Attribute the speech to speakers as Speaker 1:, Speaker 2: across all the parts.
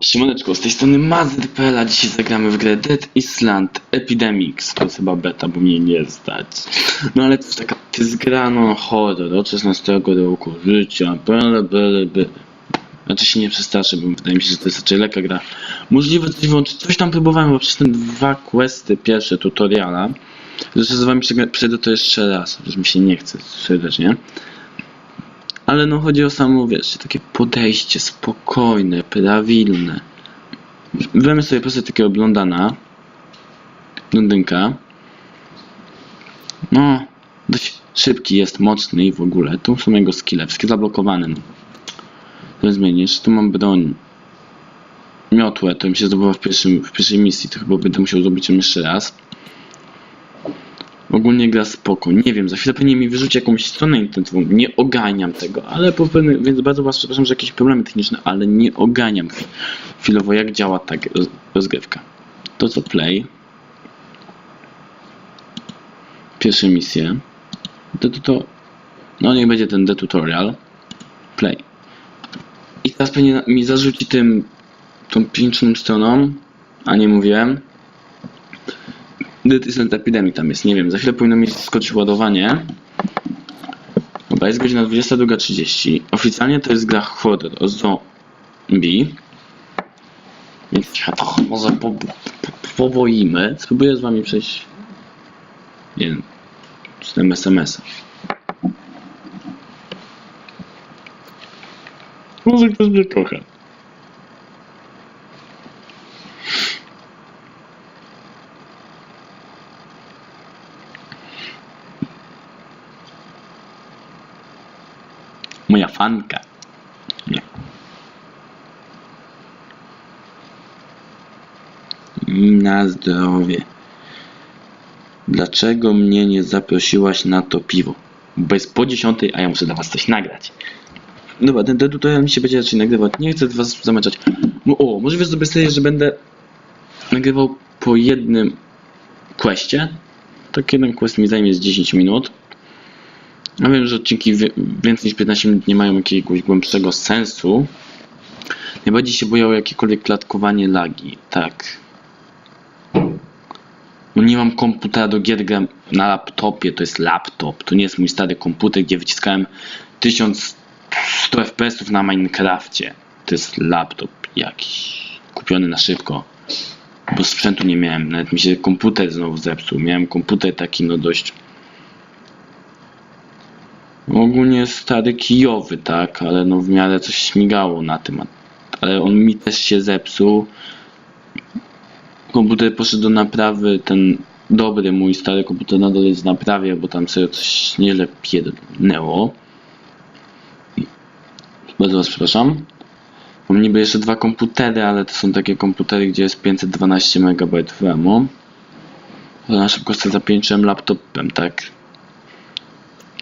Speaker 1: Siemaneczko, z tej strony Mazr.pl, a dzisiaj zagramy w grę Dead Island Epidemics. To jest chyba beta, bo mnie nie zdać. No ale to jest taka, to jest gra, no horror od 16 roku życia, byle, byle, byle. Znaczy się nie przestraszę, bo wydaje mi się, że to jest raczej lekka gra. Możliwe coś wyłączyć, coś tam próbowałem, bo przez te dwa questy, pierwsze tutoriala, że z wami przejdę to jeszcze raz, że mi się nie chce serdecznie. Ale no chodzi o samo, wiesz, takie podejście spokojne, prawilne. Weźmy sobie po prostu takiego blondana. Blondynka. No, dość szybki jest, mocny i w ogóle. Tu są jego skille, wszystkie zablokowane. To zmienisz. Tu mam broń. Miotłę, to mi się zdobywa w, pierwszym, w pierwszej misji, to chyba będę musiał zrobić ją jeszcze raz. Ogólnie gra spoko. Nie wiem, za chwilę pewnie mi wyrzuci jakąś stronę internetową. Nie oganiam tego, ale po pewnym, więc bardzo was przepraszam, że jakieś problemy techniczne, ale nie oganiam chwi- chwilowo jak działa ta rozgrywka. To co play. Pierwsze misje. To, to, to. No niech będzie ten tutorial. Play. I teraz pewnie mi zarzuci tym tą piękną stroną, a nie mówiłem. Dead Island Epidemic tam jest, nie wiem, za chwilę powinno mi skoczyć ładowanie. Dobra, jest godzina 22.30. Oficjalnie to jest gra horror o zombie. Więc się to może po, po, poboimy. Spróbuję z wami przejść. Nie wiem, z tym SMS-a. Może ktoś mnie kocha. Fanka. Nie. Na zdrowie. Dlaczego mnie nie zaprosiłaś na to piwo? Bo jest po dziesiątej, a ja muszę dla was coś nagrać. Dobra, ten, tutorial mi się będzie raczej nagrywać. Nie chcę was zamęczać. No, o, możliwe sobie sobie, że będę nagrywał po jednym questie. Tak jeden quest mi zajmie z 10 minut. Ja wiem, że odcinki więcej niż 15 minut nie mają jakiegoś głębszego sensu. Najbardziej się boję o jakiekolwiek klatkowanie lagi. Tak. No nie mam komputera do gier, na laptopie, to jest laptop. To nie jest mój stary komputer, gdzie wyciskałem 1100 FPS na Minecrafcie. To jest laptop jakiś. Kupiony na szybko. Bo sprzętu nie miałem. Nawet mi się komputer znowu zepsuł. Miałem komputer taki no dość Ogólnie stary kijowy, tak, ale no w miarę coś śmigało na tym, ale on mi też się zepsuł. Komputer poszedł do naprawy, ten dobry mój stary komputer nadal jest w naprawie, bo tam sobie coś nieźle pierdnęło. Bardzo was przepraszam. Mam niby jeszcze dwa komputery, ale to są takie komputery, gdzie jest 512 MB RAMu. Na szybko sobie zapięczyłem laptopem, tak.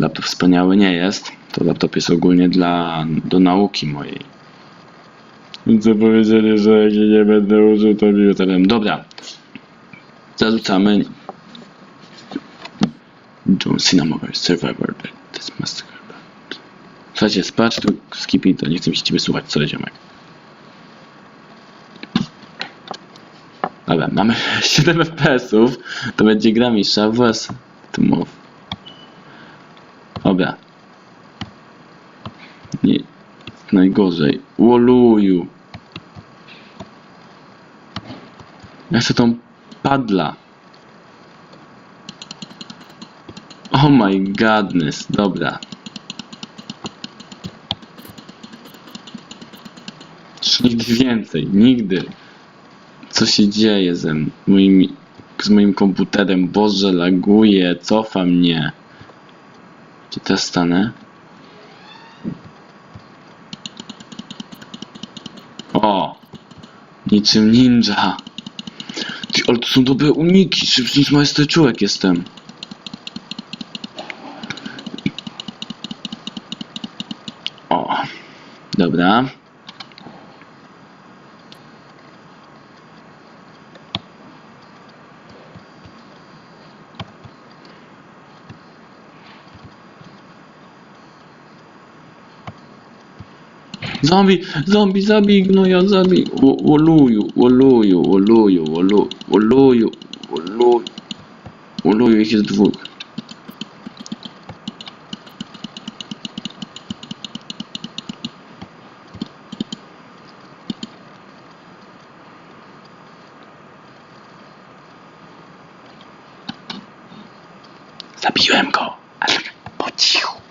Speaker 1: Laptop wspaniały nie jest. To laptop jest ogólnie dla, do nauki mojej. Co powiedzieli, że jak nie będę użył, to mi utarłem. Dobra. Zarzucamy. John Cinnamon Survivor. To jest Master. Słuchajcie, spacz tu skipping, to nie chcę mi się ciebie słuchać, co ziomek. Dobra, mamy 7 FPS-ów. To będzie gra mistrza WS. Tu mów. Dobra. Nie. Najgorzej. Łoluju. Ja chcę tą padla. Oh my godness. Dobra. Nigdy więcej. Nigdy. Co się dzieje ze m- moimi, z moim komputerem? Boże, laguje, cofa mnie. Stanę? O! Niczym ninja! Ty, ale to są dobre uniki! Szybszy niż majsterczułek jestem. O! Dobra. Zombie, zombie, zabij gnoja, zabij. Oluju, oluju, oluju, olu- oluju, oluju. Oluju, ich jest dwóch. Zabiłem go, ale po cichu.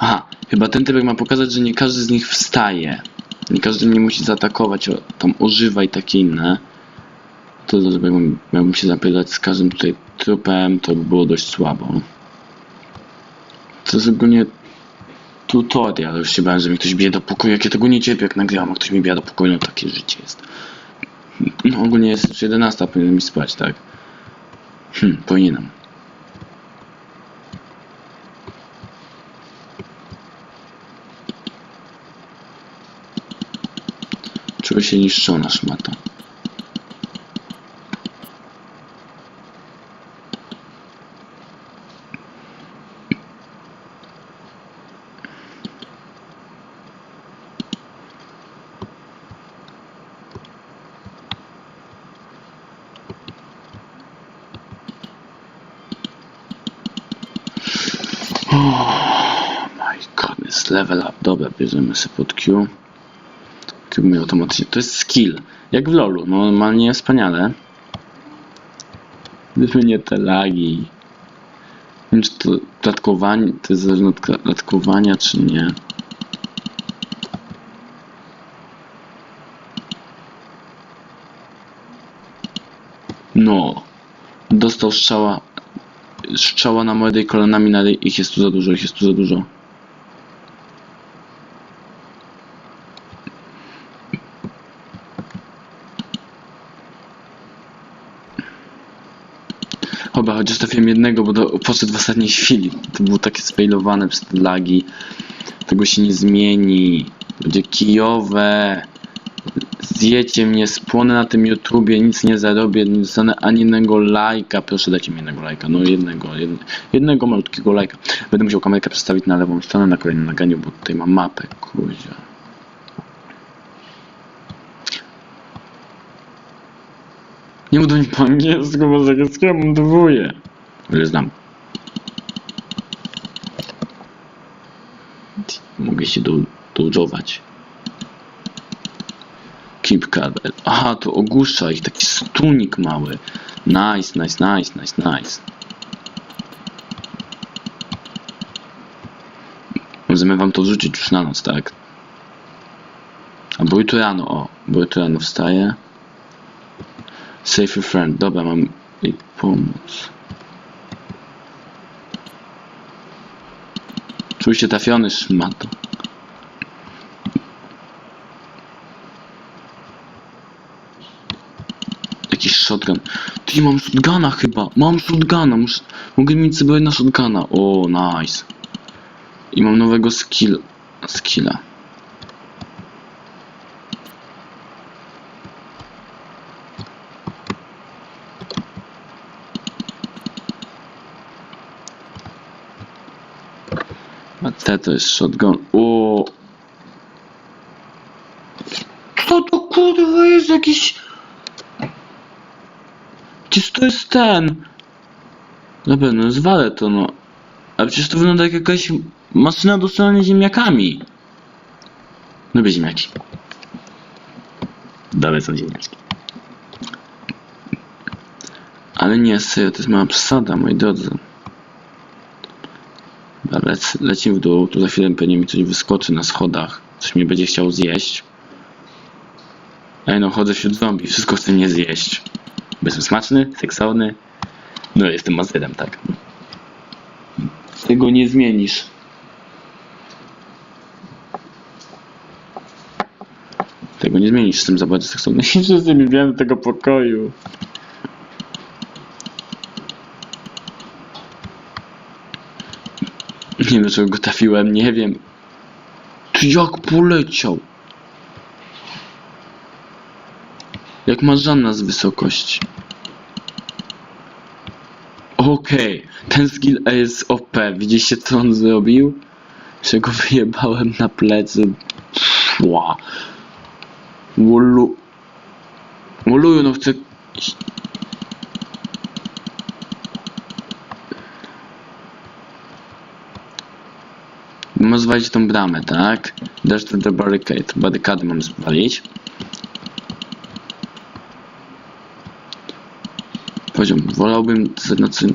Speaker 1: Aha, chyba ten typek ma pokazać, że nie każdy z nich wstaje. Nie każdy mnie musi zaatakować, tam używa i takie inne. To miałbym, miałbym się zapytać z każdym tutaj trupem, to by było dość słabo. To jest ogólnie tutorial, już się bałem, że mi ktoś bije do pokoju, jak ja tego nie cierpię, jak nagrywam, a ktoś mi bije do pokoju, no takie życie jest. No ogólnie jest już 11, powinienem mi spać, tak? Hm, powinienem. Czuję się niszczona szmata. Oh my goodness, level up. Dobra, bierzemy sobie pod Q. Mi automatycznie. To jest skill. Jak w LoLu. No normalnie wspaniale. Gdyby nie te lagi. Nie wiem, czy to klatkowanie, to jest klatkowania, czy nie. No. Dostał strzała. Strzała na mordę i kolanami, ale ich jest tu za dużo, ich jest tu za dużo. Chyba, chociaż trafiłem jednego, bo do, poszedł w ostatniej chwili. To było takie sfailowane przez te lagi. Tego się nie zmieni. Będzie kijowe. Zjecie mnie, spłonę na tym YouTubie, nic nie zarobię, nie dostanę ani jednego lajka. Proszę dajcie mi jednego lajka, no jednego, jed, jednego malutkiego lajka. Będę musiał kamerkę przestawić na lewą stronę na kolejnym nagraniu, bo tutaj mam mapę, kuzia. Nie mi po angielsku, bo z angielskiego mam dwóje. Ale znam. Mogę się do, dołdżować. Keep cover. Aha, to ogłusza ich taki stunik mały. Nice, nice, nice, nice, nice. Możemy wam to wrzucić już na noc, tak? A bo jutro rano, o. Bo jutro rano wstaję. Save your friend. Dobra, mam jej pomóc. Czuj się trafiony, szmato. Jakiś shotgun. Ty, mam shotguna chyba. Mam shotguna. Muszę... Mogę mieć sobie na shotguna. O, nice. I mam nowego skill... skilla. Te to jest shotgun. O. Co to kurwa jest jakiś... Przecież to jest ten. Dobra, no zwalę to no. A przecież to wygląda jak jakaś maszyna do strzelania ziemniakami. Lubię ziemniaki. Dobre są ziemniaczki. Ale nie, serio, to jest mała przesada, moi drodzy. Lec, lecimy w dół, tu za chwilę pewnie mi coś wyskoczy na schodach. Coś mnie będzie chciał zjeść. Ej no, chodzę wśród zombie, wszystko chce mnie zjeść. Bo Jestem smaczny, seksowny. No, jestem mazerem, tak. Tego nie zmienisz. Tego nie zmienisz, jestem za bardzo seksowny. Wszyscy mi wiem tego pokoju. Nie wiem, dlaczego go trafiłem, nie wiem. Ty jak poleciał? Jak marzanna z wysokości. Okej, ten skill jest OP. Widzieliście co on zrobił? Że go wyjebałem na plecy. Szła. Wolu... Woluju, no chcę... Mam zwalić tą bramę, tak? Dash to the barricade. Barykady mam zwalić. Poziom. Wolałbym znaczy...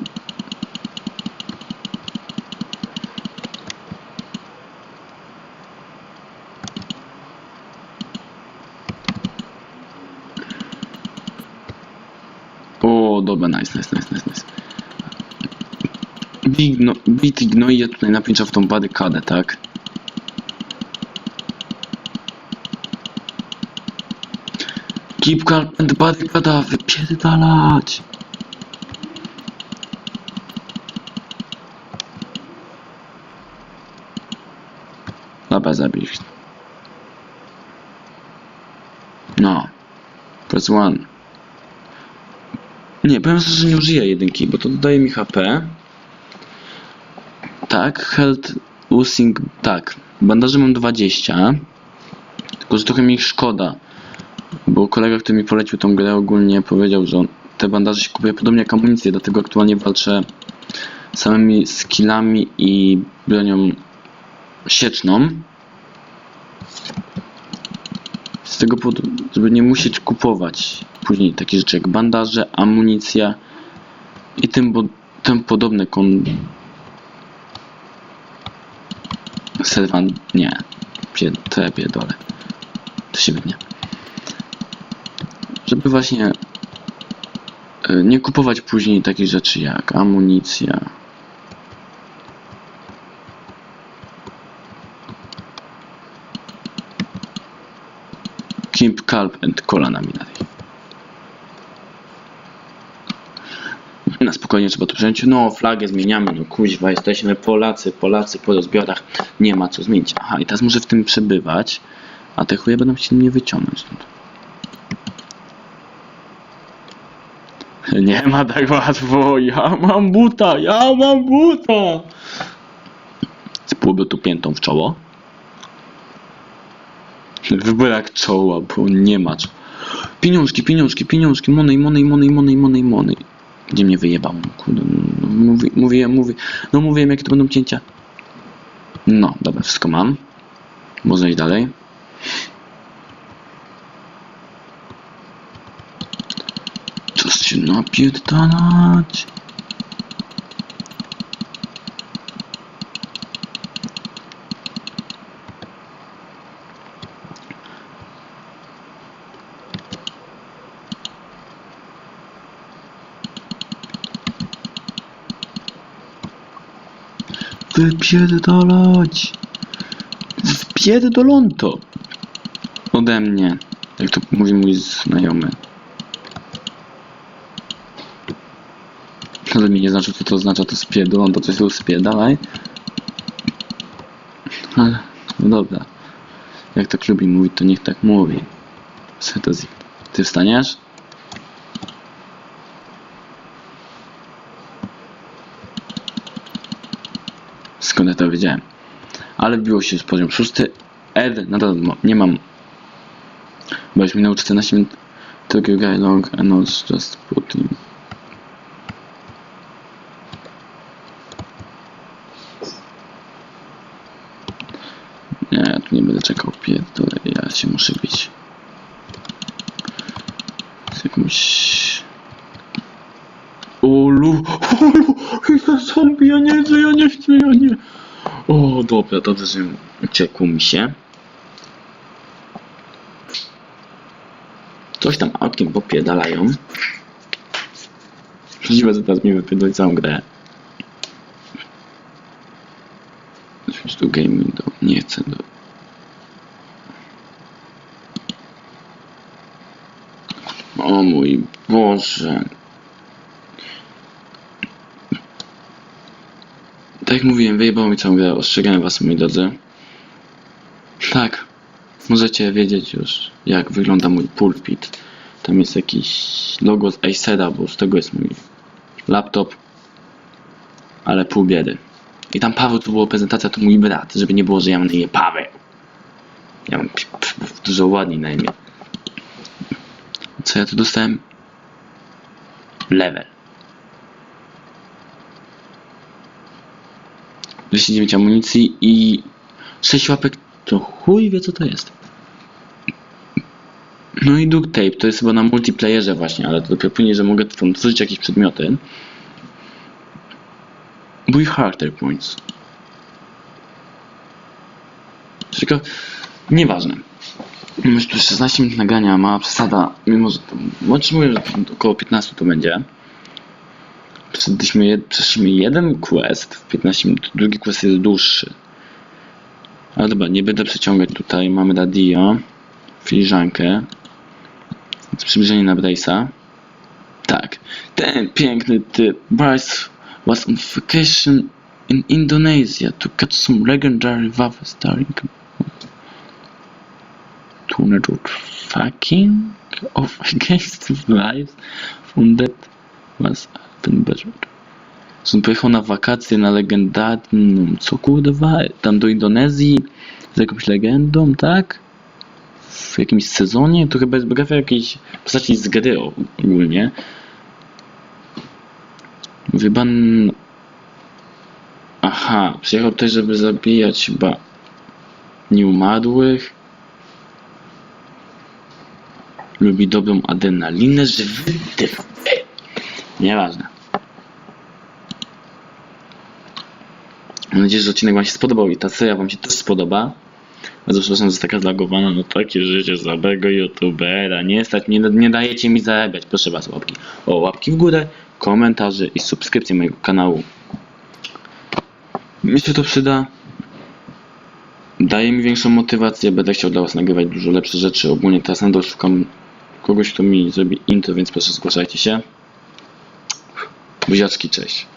Speaker 1: O, dobra, nice, nice, nice, nice, nice. Big no, Bit ignuje tutaj napięcia w tą barykadę, tak? Keep and barykada, wypierdalać! Dobra, zabij. No. Press one. Nie, powiem szczerze, że nie użyję jedynki, bo to dodaje mi HP. Tak, health using, tak. Bandaży mam 20. Tylko, że trochę mi ich szkoda. Bo kolega, który mi polecił tą grę ogólnie powiedział, że on te bandaże się kupuje podobnie jak amunicję, dlatego aktualnie walczę samymi skillami i bronią sieczną. Z tego powodu, żeby nie musieć kupować później takie rzeczy jak bandaże, amunicja i tym, tym podobne kon... Serwan... nie. Pied... To ja pierdolę. To się wytnie. Żeby właśnie e, nie kupować później takich rzeczy jak amunicja. Keep calm and kolanami dalej. Na spokojnie trzeba to przejąć. No, flagę zmieniamy, no kuźwa, jesteśmy Polacy, Polacy po rozbiorach. Nie ma co zmienić. Aha, i teraz muszę w tym przebywać, a te chuje będą chcieli mnie wyciągnąć stąd. Nie ma tak łatwo, ja mam buta, ja mam buta! Spłyłby tu piętą w czoło. Wybrak czoła, bo nie ma czoła. Pieniążki, pieniążki, pieniążki, money, money, money, money, money, money. Gdzie mnie wyjebał? No, Kurde, no, mówi, mówiłem, mówi, no mówiłem jakie to będą cięcia. No, dobra, wszystko mam. Można iść dalej. Czas się napierdalać. Wypierdalać! Wpierdolonto! Ode mnie, jak to mówi mój znajomy. Ale mi nie znaczy, co to oznacza, to spierdolonto, coś tu spierdalaj. Ale, no dobra. Jak tak lubi mówić, to niech tak mówi. Co to z... Ty wstaniesz? Skąd ja to wiedziałem? Ale wbiło się z poziom szósty. R nadal ma- nie mam. Bo już minęło 14 minut. Tokyo Guy Long and also just put in. Nie, ja tu nie będę czekał pierdolę, ja się muszę bić. Z jakimś... Olu, olu, to zombie, ja nie ja nie chcę, ja nie... O, dobra, dobrze, że uciekło mi się. Coś tam autkiem popierdalają. Możliwe, że teraz mi wypierdoli całą grę. Switch to game window. Nie chcę do... O mój Boże. Tak jak mówiłem, wyjebało mi całą grę. Ostrzegałem was, moi drodzy. Tak. Możecie wiedzieć już, jak wygląda mój pulpit. Tam jest jakiś logo z Acera, bo z tego jest mój laptop. ale pół biedy. I tam Paweł, to była prezentacja, to mój brat, żeby nie było, że ja mam na imię Paweł. Ja mam dużo ładniej na imię. Co ja tu dostałem? Level. 209 amunicji i 6 łapek, to chuj wie co to jest. No i duct tape, to jest chyba na multiplayerze właśnie, ale to dopiero później, że mogę tam tworzyć jakieś przedmioty. Mój harder points. Tylko, nieważne. Już tu 16 minut nagrania, mała przesada, mimo że, może mówię, że około 15 to będzie. Przeszliśmy, jed, przeszliśmy jeden quest w 15 minut, drugi quest jest dłuższy. Ale dobra, nie będę przeciągać tutaj, mamy radio, filiżankę, przybliżenie na Brace'a. Tak, ten piękny typ, Bryce was on vacation in Indonesia to catch some legendary wave starring tornado fucking of against lives from that was been better. On pojechał na wakacje na legendarną, co kurde, wa- tam do Indonezji z jakąś legendą, tak? W jakimś sezonie, to chyba jest biografia jakiejś postaci z gry ogólnie. Wyban... Aha, przyjechał tutaj, żeby zabijać chyba nieumarłych. Lubi dobrą adrenalinę, żywy. Nieważne. Mam nadzieję, że odcinek Wam się spodobał i ta seria Wam się też spodoba. Bardzo przepraszam, że jest taka zlagowana, no takie życie słabego youtubera. Nie stać, nie, nie dajecie mi zarabiać. Proszę Was, łapki. O, łapki w górę, komentarze i subskrypcje mojego kanału. Mi się to przyda. Daje mi większą motywację, będę chciał dla Was nagrywać dużo lepsze rzeczy. Ogólnie teraz nadal szukam kogoś, kto mi zrobi intro, więc proszę zgłaszajcie się. Buziaczki, cześć.